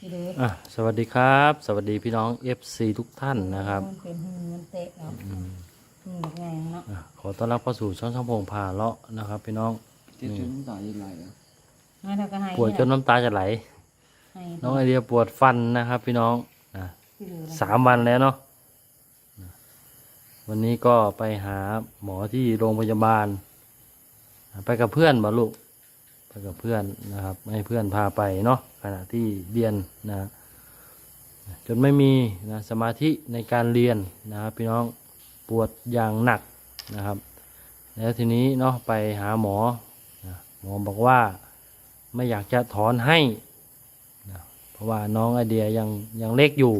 ที่เด้ออะสวัสดีครับ สวัสดีพี่น้อง FC ทุกท่านนะครับมันเป็นหืนมันเตะเนาะหืนไงเนาะอะขอต้อนรับเข้าสู่ช่องช่องพงพาเลาะนะครับ พี่น้องเจ็บจนน้ำตาจะไหลอะให้เราก็ให้ปวดจนน้ำตาจะไหล ให้น้องไอเดียปวดฟันนะครับ พี่น้องนะที่เด้อสามวันแล้วเนาะนะวันนี้ก็ไปหาหมอที่โรงพยาบาลไปกับเพื่อนบ่ลูกไปกับเพื่อนนะครับ ให้เพื่อนพาไปเนาะ ขณะที่เรียนนะจนไม่มีนะสมาธิในการเรียนนะครับพี่น้องปวดอย่างหนักนะครับ แล้วทีนี้เนาะไปหาหมอนะหมอบอกว่าไม่อยากจะถอนให้นะเพราะว่าน้องไอเดียยังยังเล็กอยู่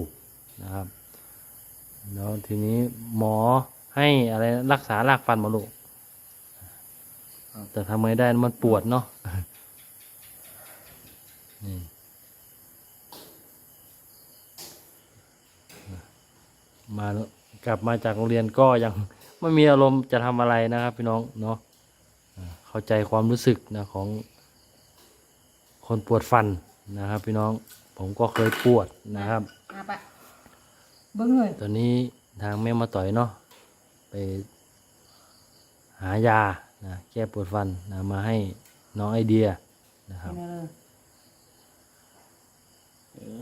นะครับแล้วทีนี้หมอให้อะไรรักษารากฟันมาลูกแต่ทำไงได้มันปวดเนาะนี่ มากลับมาจากโรงเรียนก็ยังไม่มีอารมณ์จะทำอะไรนะครับ พี่น้องเนาะอ่าเข้าใจความรู้สึกนะของ คนปวดฟันนะครับ พี่น้องผมก็เคยปวดนะครับอาปะเบิ้งเลยตอนนี้ทางแม่มาต่อยเนาะไป หายานะแก้ปวดฟันนะมาให้น้องไอเดียนะครับ ให้เลย เออ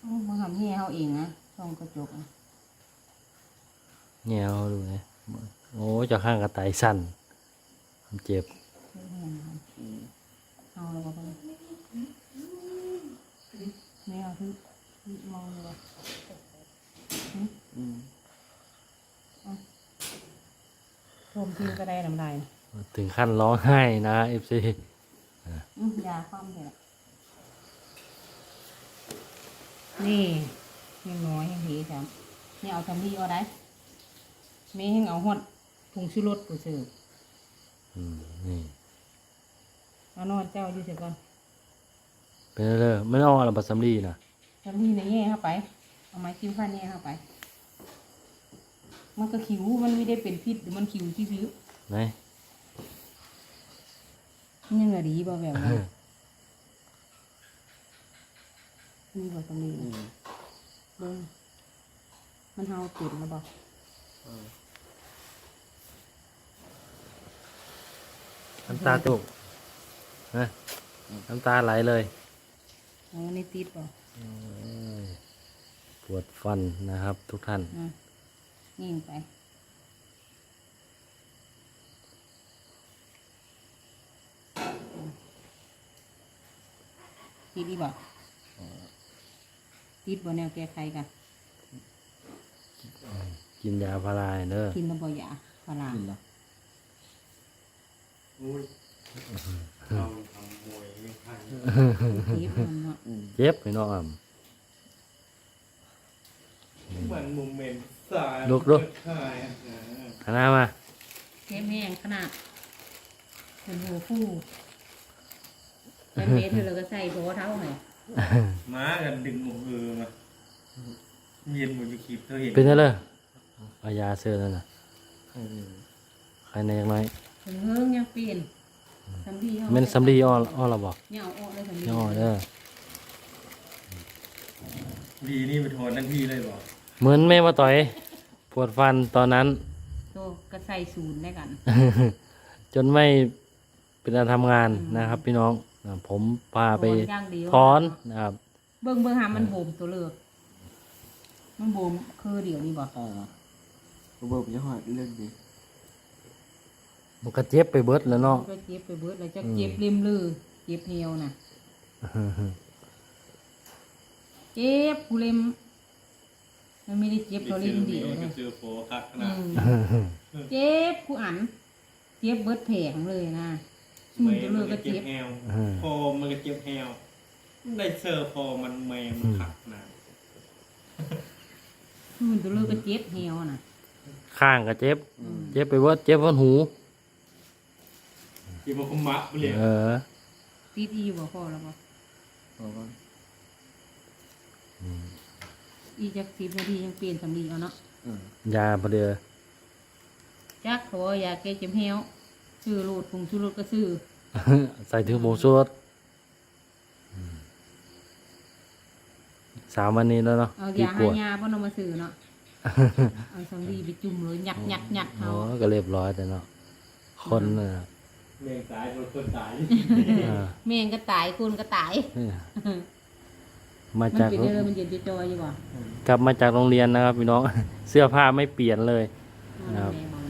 โอ้มาทำให้ เขาเองนะช่องกระจกอะเนี่ยเอาดูนะโอ้เจะข้างกระต่ายสั่นมันเจ็บเอาเลยก็ไปไม่เอาที่ที่มองเลยอืมรวมทีมก็ได้ลำได้ถึงขั้นร้องไห้นะเอฟซีอืมยาความเถอะนี่ ยังน้อยยังดีจ้ะนี่เอาทำที่เอาได้ไม่ให้เอาหดถุงชูรสกูซื้อนี่เอานอนเจ้าอยู่เสียก่อนเป็นเรื่องไม่ต้องเอาอะไรบัสซัมลีนะทำที่ในแง่เข้าไป เอาไม้คิ้วผ้าแง่เข้าไป มันก็คิ้วมันไม่ได้เป็นพิษหรือมันคิ้วที่ซื้อไหนๆมันยังไงดีบ่แบบว่านี่บ่ตรงนี้อืม เบิ้งมันเฮาติดแล้วบ่เออน้ำตาตุกนะน้ำตาไหลเลยโอ้นี่ติดบ่ปวดฟันนะครับ ทุกท่านอะยิงไปติดดีบ่ ติดบ่แนวแก้ไขกันกินยาพาราเด้อกินแล้วบ่ยาพารากินแล้วติดมันเนาะอืมเจ็บพี่น้องอะเหมือนโมเมนต์สายลุกลุกใช่อะหันหน้ามาเจ็บแห้งขนาดเป็นหัวฟูเป็นเมตรเธอเราก็ใส่โบเท้าหน่อย ม้ากันดึงโอ้เออมาเย็นหมดอยู่คลิปเธอเห็นเป็นไงเลยเอายาเสื้อนั่นน่ะใครเลยใครในยังไงถึงเฮิงยังเปลี่ยนสำลีเขาเม่นสำลีอ้ออ้อเราบอกเนี่ยเอาออกเลยสำลีย่อเด้อดีนี่ไปโทนนั่นพี่เลยบอกเหมือนแม่มาต่อย ปวดฟันตอนนั้นโตก็ใส่ศูนย์ได้กัน จนไม่เป็นการทำงานนะครับพี่น้องอ่า ผมพาไปโดนอย่างเดียวถอนนะครับ เบิ่งเบิ่งหามันโบมตัวเลือก มันโบมคือเดี๋ยวนี้บ่อ่าระเบิดจะหอดเรื่องดีมันก็เจ็บไปเบิดแล้วเนาะ ก็เจ็บไปเบิดแล้วจะเจ็บริมลือเจ็บเหี่ยวน่ะ เจ็บกูเล็มมันไม่ได้เจ็บตัวริมเดียวกันะบเจอโฟคักขอืนาดมเจ็บกูอัน เจ็บเบิดแผงเลยนะ ซุ่มตัวเลือกก็เจ็บแฮวพอมันก็เจ็บแฮวได้เซอร์พอมันแมงมันขักนะซุ่มตัวเลือกก็เจ็บเหี่ยวน่ะ ข้างก็เจ็บ เจ็บไปเบิดเจ็บบนหูที่มันคุมะเปลี่ยนเออตีดีบ่พอแล้วบ่เพราะว่าอีจักสิบนาทียังเปลี่ยนสำลีเอาเนาะอืมยาพอเดือจักขอยาแก้เจ็บเหี่ยว ซื้อโลดผงชูรสก็ซื้อ ใส่ถึงผงชูรสอืมสามวันนี้แล้วเนาะเอาพี่ยาปหาวดยาพ่นเอามาซื้อเนาะเอาสำลีไปจุ่มเลยหยัดหยัดหยัดโอ้เขาก็เรียบร้อยแต่เนาะคนน่ะเลี้ยงตายคนคนตายอ่าแม่งก็ตายคุณก็ตายเนี่ยมามันจากเป็นเรื่องมันเย็นจอยๆอยู่บ่กลับมาจากโรงเรียนนะครับพี่น้อง เสื้อผ้าไม่เปลี่ยนเลยนอนครับ แม่นอน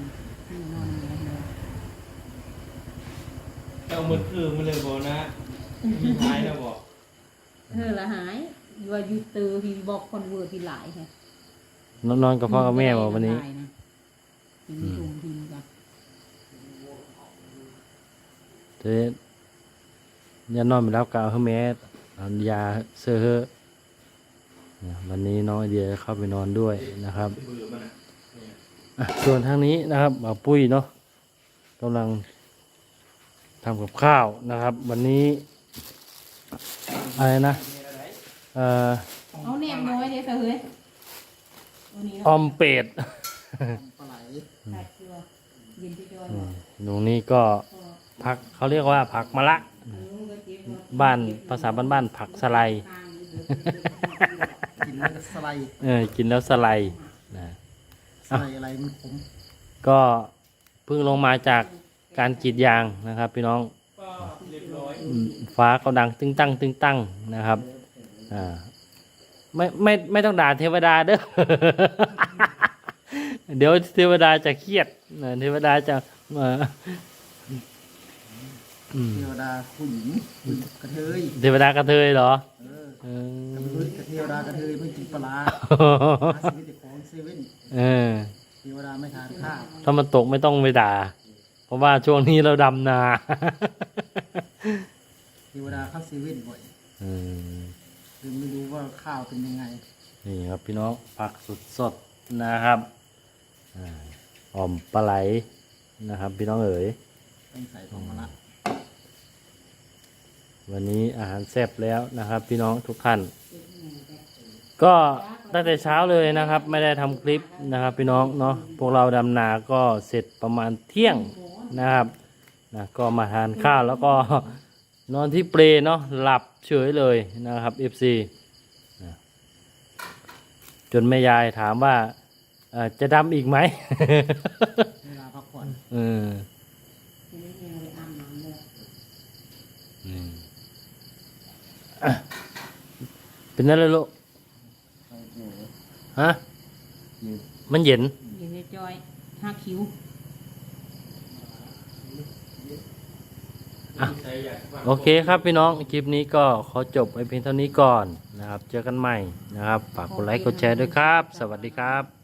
นอนอยู่แล้ว เอามือคือมันเลยบอกนะมีท้ายนะบอกเธอละหายว่าอยู่เตอพี่บอกคนเวอร์พี่หลายแค่นอนนอนกับพ่อกับแม่บอกวันนี้ทีนี้ถุงพิมพ์กันเจ๊ยันนอนไปรับกาวให้แม่เอายาเสื้อเฮ้อะเนี่ยวันนี้น้องไอเดียเข้าไปนอนด้วยนะครับเบื่อมันอะ อะส่วนทางนี้นะครับบ่าวปุ้ยเนาะกำลัง ทำกับข้าวนะครับ วันนี้อะไรนะเอ่อเอาแหนมน้อยเด้อเธอเฮ้ยวันนี้ออมเป็ดปลาไหลใส่เกลือเย็นจอยอืมตรงนี้ก็ผักเขาเรียกว่าผักมะละบ้านภาษาบ้านๆผักสไลด์กินแล้วก็สไลด์เออกินแล้วสไลด์นะ สไลด์อะไรมันขมก็เพิ่งลงมาจาก การกรีดยางนะครับ พี่น้องก็เรียบร้อยอืมฟ้าก็ดังตึงตั้งตึงตั้งนะครับอ่าไม่ไม่ไม่ต้องด่าเทวดาเด้อเดี๋ยวเทวดาจะเครียดนะเทวดาจะเอ่ออืมเทวดาผู้หญิงผู้หญิงกระเทยเทวดากระเทยเหรอเออเอกระอเทยกระเทวดากระเทยไม่กินปลาร้าหาซื้อแต่ของเซเว่นเออเทวดาไม่ทานข้าวถ้ามันตกไม่ต้องไปด่า เพราะว่าช่วงนี้เราดำนาเทวดาเข้าเซเว่นบ่อยอืมคือไม่รู้ว่าข้าวเป็นยังไง นี่ครับพี่น้องผักสดสดๆนะครับอ่าอ่อมปลาไหลนะครับ พี่น้องเอ๋ยต้องใส่ของมะละวันนี้อาหารแซ่บแล้วนะครับ พี่น้องทุกท่านก็ตั้งแต่เช้าเลยนะครับ ไม่ได้ทำคลิปนะครับ พี่น้องเนาะพวกเราดำนาก็เสร็จประมาณเที่ยง นะครับนะก็มาทานข้าวแล้วก็นอนที่เปลเนาะหลับเฉยเลยนะครับ FC นะจนแม่ยายถามว่าเอ่อจะดำอีกไหม เวลาพักผ่อนเออจะได้เงินไปอาบน้ำเลยอืมอะเป็นนั่นเลยลูกใส่หนูฮะยืนมันเย็นเย็นจอยห้าคิ้ว ใครอยากฟัง โอเคครับพี่น้องคลิปนี้ก็ขอจบไว้เพียงเท่านี้ก่อนนะครับ เจอกันใหม่นะครับ ฝากกดไลค์กดแชร์ด้วยครับ สวัสดีครับ